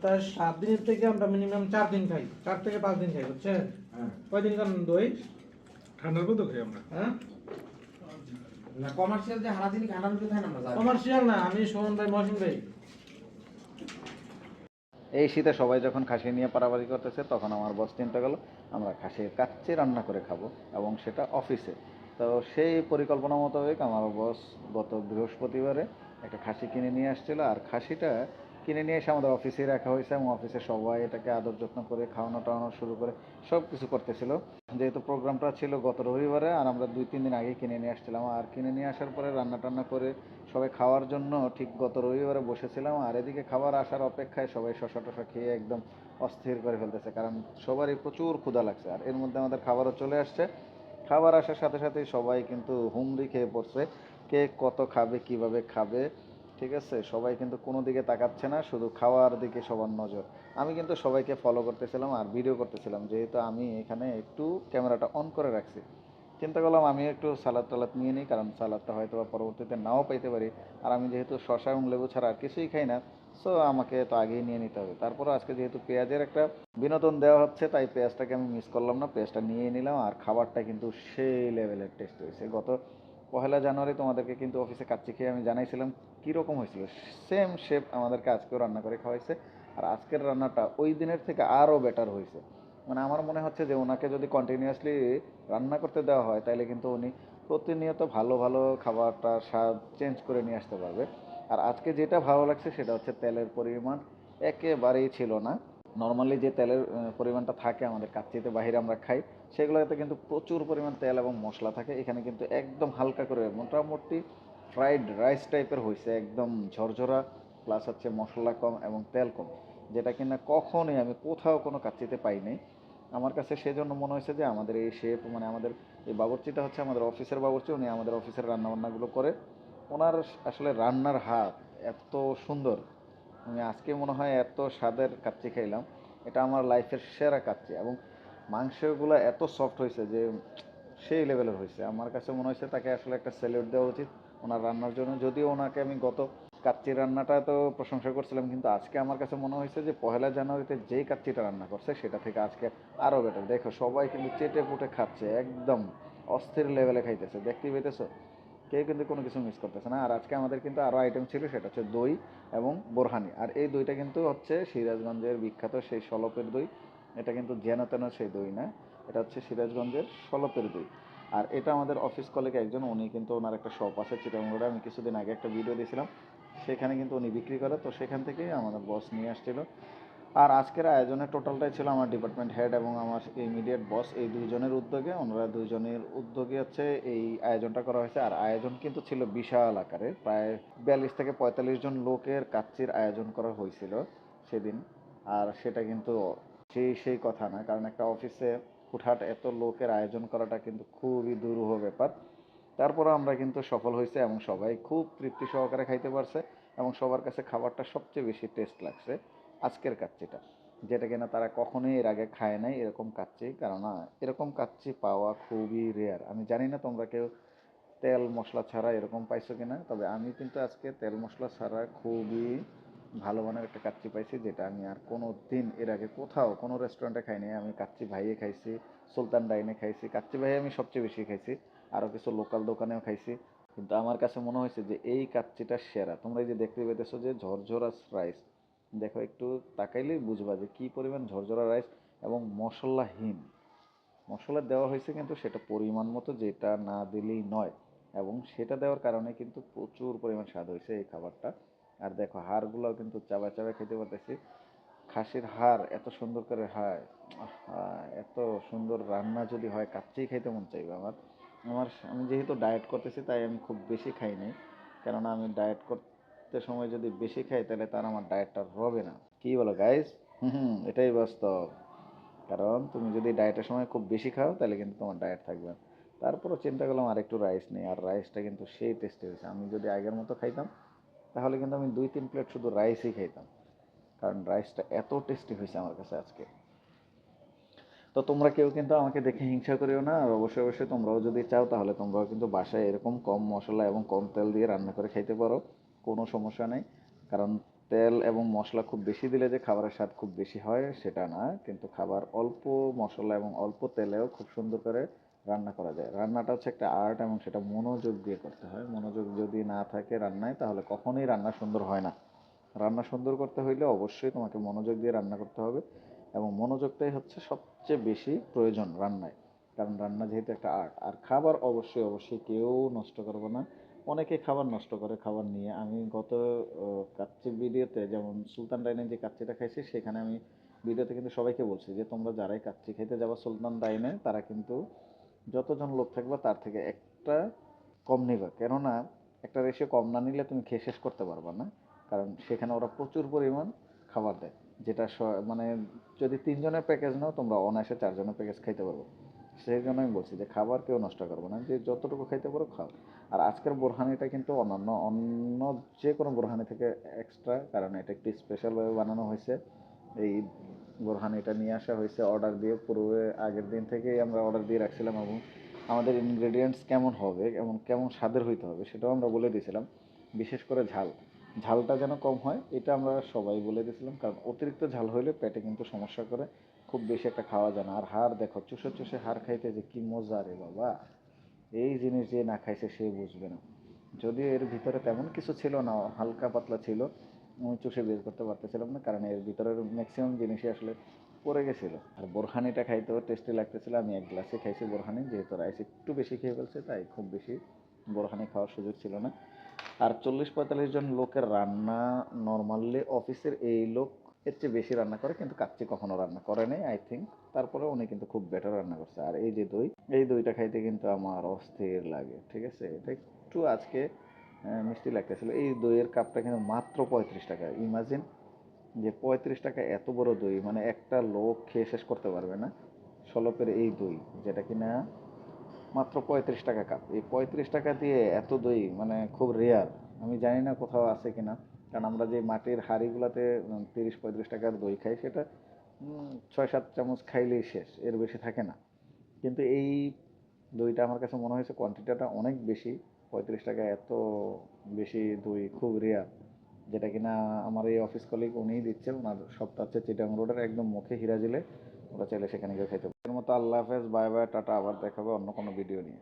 সপ্তাহে সাত দিনের থেকে আমরা মিনিমাম চার দিন খাই। চার থেকে পাঁচ দিন খাই বুঝছেন? হ্যাঁ। কয়দিন খান দই? ঠান্ডার মধ্যে খাই আমরা। হ্যাঁ? না কমার্শিয়াল যে হারাদিনই খাটার মধ্যে থাকে না আমরা কমার্শিয়াল না আমি সোহন ভাই মহসিন ভাই। এই শীতে সবাই যখন খাসি নিয়ে পারাপারি করতেছে তখন আমার বস চিন্তা করল আমরা খাসির কাচ্চি রান্না করে খাব এবং সেটা অফিসে তো সেই পরিকল্পনা মোতাবেক আমার বস গত বৃহস্পতিবারে একটা খাসি কিনে নিয়ে আসছিল আর খাসিটা কিনে নিয়ে এসে আমাদের অফিসে রাখা হয়েছে এবং অফিসে সবাই এটাকে আদর যত্ন করে খাওয়ানো, টাওয়ানো শুরু করে সব কিছু করতেছিল। যেহেতু প্রোগ্রামটা ছিল গত রবিবারে আর আমরা দুই, তিন দিন আগে কিনে নিয়ে আসছিলাম। আর কিনে নিয়ে আসার পরে রান্না টান্না করে সবাই খাওয়ার জন্য ঠিক গত রবিবারে বসেছিলাম। আর এদিকে খাবার আসার অপেক্ষায় সবাই শশা টশা খেয়ে একদম অস্থির করে ফেলতেছে কারণ সবারই প্রচুর ক্ষুধা লাগছে। আর এর মধ্যে আমাদের খাবারও চলে আসছে। খাবার আসার সাথে সাথেই সবাই কিন্তু হুমড়ি খেয়ে পড়ছে। কে কত খাবে, কীভাবে খাবে ঠিক আছে? সবাই কিন্তু কোনো দিকে তাকাচ্ছে না, শুধু খাওয়ার দিকে সবার নজর। আমি কিন্তু সবাইকে ফলো করতেছিলাম আর ভিডিও করতেছিলাম, যেহেতু আমি এখানে একটু ক্যামেরাটা অন করে রাখছি। চিন্তা করলাম আমি একটু সালাদ টালাদ নিয়ে নিই, কারণ সালাদটা হয়তো বা পরবর্তীতে নাও পাইতে পারি। আর আমি যেহেতু শশা এবং লেবু ছাড়া আর কিছুই খাই না সো আমাকে তো আগেই নিয়ে নিতে হবে। তারপরও আজকে যেহেতু পেঁয়াজের একটা বিনোদন দেওয়া হচ্ছে, তাই পেঁয়াজটাকে আমি মিস করলাম না। পেঁয়াজটা নিয়ে নিলাম আর খাবারটা কিন্তু সেই লেভেলের টেস্ট হয়েছে। গত পহেলা জানুয়ারি তোমাদেরকে কিন্তু অফিসে কাচ্চি খেয়ে আমি জানাইছিলাম কীরকম হয়েছিল। সেম শেপ আমাদেরকে আজকেও রান্না করে খাওয়াইছে। আর আজকের রান্নাটা ওই দিনের থেকে আরও বেটার হয়েছে। মানে আমার মনে হচ্ছে যে ওনাকে যদি কন্টিনিউয়াসলি রান্না করতে দেওয়া হয় তাহলে কিন্তু উনি প্রতিনিয়ত ভালো ভালো খাবারটা স্বাদ চেঞ্জ করে নিয়ে আসতে পারবে। আর আজকে যেটা ভালো লাগছে সেটা হচ্ছে তেলের পরিমাণ। একেবারেই ছিল না। নর্মালি যে তেলের পরিমাণটা থাকে আমাদের কাচ্চিতে বাহিরে আমরা খাই, সেগুলোতে কিন্তু প্রচুর পরিমাণ তেল এবং মশলা থাকে। এখানে কিন্তু একদম হালকা করে, মোটামুটি ফ্রাইড রাইস টাইপের হয়েছে একদম ঝরঝরা প্লাস হচ্ছে মশলা কম এবং তেল কম, যেটা কিনা কখনোই আমি কোথাও কোনো কাচ্চিতে পাইনি আমার কাছে সেজন্য মনে হয়েছে যে আমাদের এই শেফ মানে আমাদের এই বাবুর্চিটা হচ্ছে আমাদের অফিসের বাবুর্চি, উনি আমাদের অফিসের রান্নাবান্নাগুলো করে। ওনার আসলে রান্নার হাত এত সুন্দর আমি আজকে মনে হয় এত স্বাদের কাচ্চি খাইলাম। এটা আমার লাইফের সেরা কাচ্চি এবং মাংসগুলো এত সফট হয়েছে যে সেই লেভেলের হয়েছে। আমার কাছে মনে হয়েছে তাকে আসলে একটা স্যালিউট দেওয়া উচিত ওনার রান্নার জন্য। যদিও ওনাকে আমি গত কাচ্চি রান্নাটা তো প্রশংসা করছিলাম, কিন্তু আজকে আমার কাছে মনে হয়েছে যে পহেলা জানুয়ারিতে যেই কাচ্চিটা রান্না করছে সেটা থেকে আজকে আরও বেটার দেখো, সবাই কিন্তু চেটে পুটে খাচ্ছে, একদম অস্থির লেভেলে খাইতেছে। দেখতেই পেতেছো কেউ কিন্তু কোনো কিছু মিস করতেছে না। আর আজকে আমাদের কিন্তু আরও আইটেম ছিল, সেটা হচ্ছে দই এবং বোরহানি। আর এই দইটা কিন্তু হচ্ছে সিরাজগঞ্জের বিখ্যাত সেই সলপের দই। এটা কিন্তু যেন তেন সেই দই না, এটা হচ্ছে সিরাজগঞ্জের সলপের দই। আর এটা আমাদের অফিস কলিগ একজন, উনি কিন্তু ওনার একটা শপ আছে চিটাঙ্গড়ে আমি কিছুদিন আগে একটা ভিডিও দিয়েছিলাম। সেখানে কিন্তু উনি বিক্রি করে, তো সেখান থেকেই আমাদের বস নিয়ে আসছিল। আর আজকের আয়োজনে টোটালটাই ছিল আমার ডিপার্টমেন্ট হেড এবং আমার ইমিডিয়েট বস এই দুইজনের উদ্যোগে। ওনারা দুইজনের উদ্যোগে হচ্ছে এই আয়োজনটা করা হয়েছে। আর আয়োজন কিন্তু ছিল বিশাল আকারে প্রায় বিয়াল্লিশ থেকে পঁয়তাল্লিশ জন লোকের কাচ্চির আয়োজন করা হয়েছিল সেদিন। আর সেটা কিন্তু সেই সেই কথা না, কারণ একটা অফিসে হুটহাট এত লোকের আয়োজন করাটা কিন্তু খুবই দুরূহ ব্যাপার। তারপরে আমরা কিন্তু সফল হয়েছে এবং সবাই খুব তৃপ্তি সহকারে খাইতে পারছে এবং সবার কাছে খাবারটা সবচেয়ে বেশি টেস্ট লাগছে। আজকের কাচ্চিটা। যেটা কিনা তারা কখনোই এর আগে খায় নাই, এরকম কাচ্চি। কারণ এরকম কাচ্চি পাওয়া খুবই রেয়ার আমি জানি না তোমরা কেউ তেল মশলা ছাড়া এরকম পাইছো কিনা, তবে আমি কিন্তু আজকে তেল মশলা ছাড়া খুবই ভালো মানের একটা কাচ্চি পাইছি, যেটা আমি আর কোনো দিন এর আগে কোথাও, কোনো রেস্টুরেন্টে খাইনি। আমি কাচ্চি ভাইয়ে খাইছি, সুলতান ডাইনে খাইছি। কাচ্চি ভাইয়ে আমি সবচেয়ে বেশি খাইছি আরও কিছু লোকাল দোকানেও খাইছি। কিন্তু আমার কাছে মনে হয়েছে যে, এই কাচ্চিটা সেরা। তোমরা এই যে দেখতে পেতেছো যে, ঝরঝরা রাইস দেখো, একটু তাকাইলেই বুঝবা যে কী পরিমাণ ঝরঝরা রাইস এবং মশলাহীন। মশলা দেওয়া হয়েছে কিন্তু সেটা পরিমাণ মতো যেটা না দিলেই নয় এবং সেটা দেওয়ার কারণে কিন্তু প্রচুর পরিমাণ স্বাদ হয়েছে এই খাবারটা। আর দেখো, হাড়গুলোও কিন্তু চাবা চাবা খেতে পারতেছি। খাসির হাড় এত সুন্দর করে হয় এত সুন্দর রান্না যদি হয়, কাচ্চি খাইতে মন চাইবে আমার। আমার, আমি যেহেতু ডায়েট করতেছি, তাই আমি খুব বেশি খাই নাই। কেননা আমি ডায়েট করতে সময় যদি বেশি খাই তাহলে তার আমার ডায়েটটা হবে না। কি বলো গাইজ হুম এটাই বাস্তব। কারণ তুমি যদি ডায়েটের সময় খুব বেশি খাও, তাহলে কিন্তু তোমার ডায়েট থাকবে তারপরও চিন্তা করলাম আর একটু রাইস নেই। আর রাইসটা কিন্তু সেই টেস্টি হয়েছে। আমি যদি আগের মতো খাইতাম, তাহলে কিন্তু আমি দুই, তিন প্লেট শুধু রাইসই খাইতাম। কারণ রাইসটা এত টেস্টি হয়েছে আমার কাছে আজকে। তো তোমরা কেউ কিন্তু আমাকে দেখে হিংসা করিও না। আর অবশ্যই অবশ্যই তোমরাও যদি চাও, তাহলে তোমরাও কিন্তু বাসায় এরকম কম মশলা এবং কম তেল দিয়ে রান্না করে খাইতে পারো। কোনো সমস্যা নেই। কারণ তেল এবং মশলা খুব বেশি দিলে যে খাবারের স্বাদ খুব বেশি হয় সেটা না। কিন্তু খাবার অল্প মশলা এবং অল্প তেলেও খুব সুন্দর করে রান্না করা যায়। রান্নাটা হচ্ছে একটা আর্ট এবং সেটা মনোযোগ দিয়ে করতে হয়। মনোযোগ যদি না থাকে রান্নায়, তাহলে কখনোই রান্না সুন্দর হয় না। রান্না সুন্দর করতে হইলে অবশ্যই তোমাকে মনোযোগ দিয়ে রান্না করতে হবে এবং মনোযোগটাই হচ্ছে সবচেয়ে বেশি প্রয়োজন রান্নায়। কারণ রান্না যেহেতু একটা আর্ট, আর খাবার অবশ্যই অবশ্যই কেউ নষ্ট করবে না। অনেকে খাবার নষ্ট করে খাবার নিয়ে। আমি গত আহ, কাচ্চি ভিডিওতে যেমন সুলতান ডাইনে যে কাচ্চিটা খাইছি সেখানে আমি ভিডিওতে কিন্তু সবাইকে বলছি যে তোমরা যারাই কাচ্চি খেতে যাব সুলতান ডাইনে তারা কিন্তু যতজন লোক থাকবে তার থেকে একটা কম নিবে। কেননা একটা রেশিও কম না নিলে তুমি খেয়ে শেষ করতে পারবে না। কারণ সেখানে ওরা প্রচুর পরিমাণ খাবার দেয়। যেটা মানে যদি তিনজনের প্যাকেজ নাও তোমরা অনায়াসে চারজনের প্যাকেজ খাইতে পারব। সেই জন্য আমি বলছি যে খাবার কেউ নষ্ট করবে না, যে যতটুকু খাইতে পারো খাও। আর আজকের বোরহানিটা কিন্তু অন্যান্য অন্য যে কোনো বোরহানি থেকে এক্সট্রা কারণ এটা একটু স্পেশালভাবে বানানো হয়েছে। এই বোরহানিটা নিয়ে আসা হয়েছে অর্ডার দিয়ে, পূর্বে, আগের দিন থেকেই আমরা অর্ডার দিয়ে রাখছিলাম এবং আমাদের ইনগ্রেডিয়েন্টস কেমন হবে, এবং কেমন স্বাদের হইতে হবে, সেটাও আমরা বলে দিয়েছিলাম। বিশেষ করে ঝাল। ঝালটা যেন কম হয়, এটা আমরা সবাই বলে দিয়েছিলাম, কারণ অতিরিক্ত ঝাল হইলে পেটে কিন্তু সমস্যা করে। খুব বেশি একটা খাওয়া যায় না। আর হাড় দেখো, চুষে চুষে হাড় খাইতে যে কি মজা রে বাবা। এই জিনিস যে না খাইছে সে বুঝবে না। যদিও এর ভিতরে তেমন কিছু ছিল না, হালকা পাতলা ছিল, আমি চুষে বের করতে পারতেছিলাম না, কারণ এর ভিতরের ম্যাক্সিমাম জিনিসই আসলে পড়ে গেছিল। আর বোরহানিটা খাইতেও টেস্টি লাগতেছিল। আমি এক গ্লাসে খাইছি বোরহানি, যেহেতু রাইস একটু বেশি খেয়ে ফেলছে, তাই খুব বেশি বোরহানি খাওয়ার সুযোগ ছিল না। আর চল্লিশ পঁয়তাল্লিশ জন লোকের রান্না নর্মালি অফিসের এই লোক এর চেয়ে বেশি রান্না করে, কিন্তু কাচ্চি কখনো রান্না করে নাই আই থিঙ্ক তারপরে উনি কিন্তু খুব বেটার রান্না করছে। আর এই যে দই, এই দইটা খাইতে কিন্তু আমার অস্থির লাগে, ঠিক আছে? এটা একটু আজকে মিষ্টি লাগতেছিল। এই দইয়ের কাপটা কিন্তু মাত্র পঁয়ত্রিশ টাকা। ইমাজিন যে পঁয়ত্রিশ টাকা এত বড় দই মানে একটা লোক খেয়ে শেষ করতে পারবে না সলপের এই দই, যেটা কিনা মাত্র পঁয়ত্রিশ টাকা কাপ এই পঁয়ত্রিশ টাকা দিয়ে এত দই মানে খুব রেয়ার আমি জানি না কোথাও আছে কিনা। কারণ আমরা যে মাটির হাঁড়িগুলোতে তিরিশ পঁয়ত্রিশ টাকার দই খাই, সেটা ছয় সাত চামচ খাইলেই শেষ, এর বেশি থাকে না। কিন্তু এই দইটা আমার কাছে মনে হয়েছে কোয়ান্টিটিটা অনেক বেশি, পঁয়ত্রিশ টাকা এত বেশি দই, খুব রেয়ার যেটা কিনা আমার এই অফিস কলিগ উনিই দিচ্ছে ওনার সবটা হচ্ছে চিটাং রোডের একদম মুখে হিরাজিলে ওরা চাইলে সেখানে গিয়ে খেতে পারে। এর মতো আল্লাহ হাফেজ, বাই বাই, টাটা, আবার দেখাবে অন্য কোনো ভিডিও নিয়ে।